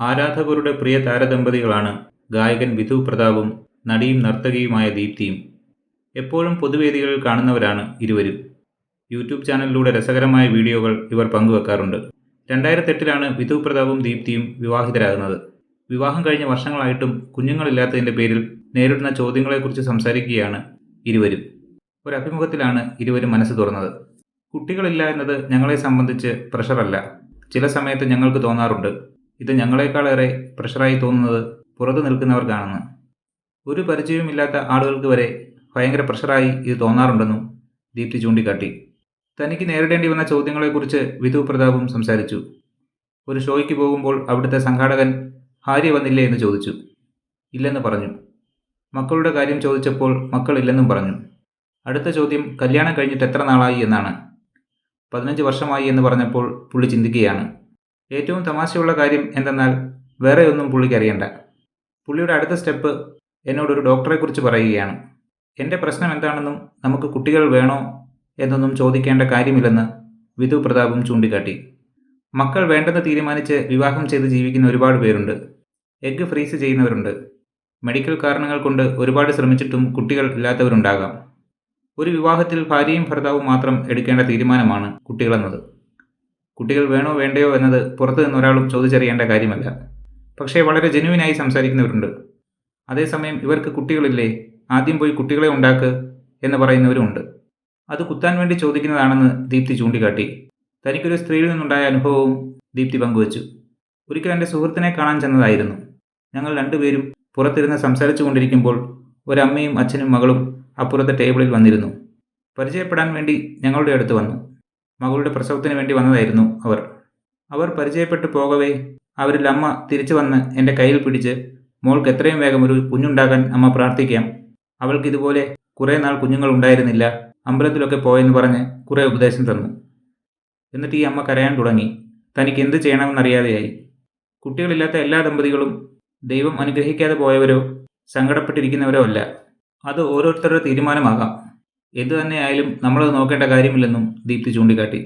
ആരാധകരുടെ പ്രിയ താരദമ്പതികളാണ് ഗായകൻ വിധു പ്രതാപും നടിയും നർത്തകിയുമായ ദീപ്തിയും. എപ്പോഴും പൊതുവേദികളിൽ കാണുന്നവരാണ് ഇരുവരും. യൂട്യൂബ് ചാനലിലൂടെ രസകരമായ വീഡിയോകൾ ഇവർ പങ്കുവെക്കാറുണ്ട്. രണ്ടായിരത്തെട്ടിലാണ് വിധു പ്രതാപും ദീപ്തിയും വിവാഹിതരാകുന്നത്. വിവാഹം കഴിഞ്ഞ വർഷങ്ങളായിട്ടും കുഞ്ഞുങ്ങളില്ലാത്തതിന്റെ പേരിൽ നേരിടുന്ന ചോദ്യങ്ങളെക്കുറിച്ച് സംസാരിക്കുകയാണ് ഇരുവരും. ഒരു അഭിമുഖത്തിലാണ് ഇരുവരും മനസ്സ് തുറന്നത്. കുട്ടികളില്ല എന്നത് ഞങ്ങളെ സംബന്ധിച്ച് പ്രഷറല്ല. ചില സമയത്ത് ഞങ്ങൾക്ക് തോന്നാറുണ്ട്. ഇത് ഞങ്ങളെക്കാളേറെ പ്രഷറായി തോന്നുന്നത് പുറത്തു നിൽക്കുന്നവർക്കാണെന്ന്. ഒരു പരിചയവുമില്ലാത്ത ആളുകൾക്ക് വരെ ഭയങ്കര പ്രഷറായി ഇത് തോന്നാറുണ്ടെന്നും ദീപ്തി ചൂണ്ടിക്കാട്ടി. തനിക്ക് നേരിടേണ്ടി വന്ന ചോദ്യങ്ങളെക്കുറിച്ച് വിധു പ്രതാപും സംസാരിച്ചു. ഒരു ഷോയ്ക്ക് പോകുമ്പോൾ അവിടുത്തെ സംഘാടകൻ ഭാര്യ വന്നില്ലേ? എന്ന് ചോദിച്ചു. ഇല്ലെന്ന് പറഞ്ഞു. മക്കളുടെ കാര്യം ചോദിച്ചപ്പോൾ മക്കളില്ലെന്നും പറഞ്ഞു. അടുത്ത ചോദ്യം കല്യാണം കഴിഞ്ഞിട്ട് എത്ര നാളായി? എന്നാണ്. പതിനഞ്ച് വർഷമായി എന്ന് പറഞ്ഞപ്പോൾ പുള്ളി ചിന്തിക്കുകയാണ്. ഏറ്റവും തമാശയുള്ള കാര്യം എന്തെന്നാൽ വേറെ ഒന്നും പുള്ളിക്ക് അറിയണ്ട. പുള്ളിയുടെ അടുത്ത സ്റ്റെപ്പ് എന്നോടൊരു ഡോക്ടറെക്കുറിച്ച് പറയുകയാണ്. എന്റെ പ്രശ്നം എന്താണെന്നും നമുക്ക് കുട്ടികൾ വേണോ എന്നൊന്നും ചോദിക്കേണ്ട കാര്യമില്ലെന്ന് വിധു പ്രതാപും ചൂണ്ടിക്കാട്ടി. മക്കൾ വേണ്ടെന്ന് തീരുമാനിച്ച് വിവാഹം ചെയ്ത് ജീവിക്കുന്ന ഒരുപാട് പേരുണ്ട്. എഗ്ഗ് ഫ്രീസ് ചെയ്യുന്നവരുണ്ട്. മെഡിക്കൽ കാരണങ്ങൾ കൊണ്ട് ഒരുപാട് ശ്രമിച്ചിട്ടും കുട്ടികൾ ഇല്ലാത്തവരുണ്ടാകാം. ഒരു വിവാഹത്തിൽ ഭാര്യയും ഭർത്താവും മാത്രം എടുക്കേണ്ട തീരുമാനമാണ് കുട്ടികളെന്നത്. കുട്ടികൾ വേണോ വേണ്ടയോ എന്നത് പുറത്തു നിന്ന് ഒരാളും ചോദിച്ചറിയേണ്ട കാര്യമല്ല. പക്ഷേ വളരെ ജെനുവിനായി സംസാരിക്കുന്നവരുണ്ട്. അതേസമയം ഇവർക്ക് കുട്ടികളില്ലേ ആദ്യം പോയി കുട്ടികളെ ഉണ്ടാക്ക് എന്ന് പറയുന്നവരുമുണ്ട്. അത് കുത്താൻ വേണ്ടി ചോദിക്കുന്നതാണെന്ന് ദീപ്തി ചൂണ്ടിക്കാട്ടി. തനിക്കൊരു സ്ത്രീയിൽ നിന്നുണ്ടായ അനുഭവവും ദീപ്തി പങ്കുവച്ചു. ഒരിക്കൽ എന്റെ സുഹൃത്തിനെ കാണാൻ ചെന്നതായിരുന്നു. ഞങ്ങൾ രണ്ടുപേരും പുറത്തിരുന്ന് സംസാരിച്ചു കൊണ്ടിരിക്കുമ്പോൾ ഒരമ്മയും അച്ഛനും മകളും അപ്പുറത്തെ ടേബിളിൽ വന്നിരുന്നു. പരിചയപ്പെടാൻ വേണ്ടി ഞങ്ങളുടെ അടുത്ത് വന്നു. മകളുടെ പ്രസവത്തിന് വേണ്ടി വന്നതായിരുന്നു അവർ. അവർ പരിചയപ്പെട്ടു പോകവേ. അവരിൽ അമ്മ തിരിച്ചു വന്ന് എന്റെ കയ്യിൽ പിടിച്ച് മോൾക്ക് എത്രയും വേഗം ഒരു കുഞ്ഞുണ്ടാകാൻ അമ്മ പ്രാർത്ഥിക്കാം. അവൾക്ക് ഇതുപോലെ കുറേ നാൾ കുഞ്ഞുങ്ങൾ ഉണ്ടായിരുന്നില്ല. അമ്പലത്തിലൊക്കെ പോയെന്ന് പറഞ്ഞ് കുറേ ഉപദേശം തന്നു. എന്നിട്ട് ഈ അമ്മ കരയാൻ തുടങ്ങി. തനിക്ക് എന്ത് ചെയ്യണമെന്നറിയാതെയായി. കുട്ടികളില്ലാത്ത എല്ലാ ദമ്പതികളും ദൈവം അനുഗ്രഹിക്കാതെ പോയവരോ സങ്കടപ്പെട്ടിരിക്കുന്നവരോ അല്ല. അത് ഓരോരുത്തരുടെ തീരുമാനമാകാം. എന്തു തന്നെയായാലും നമ്മളത് നോക്കേണ്ട കാര്യമില്ലെന്നും ദീപ്തി ചൂണ്ടിക്കാട്ടി.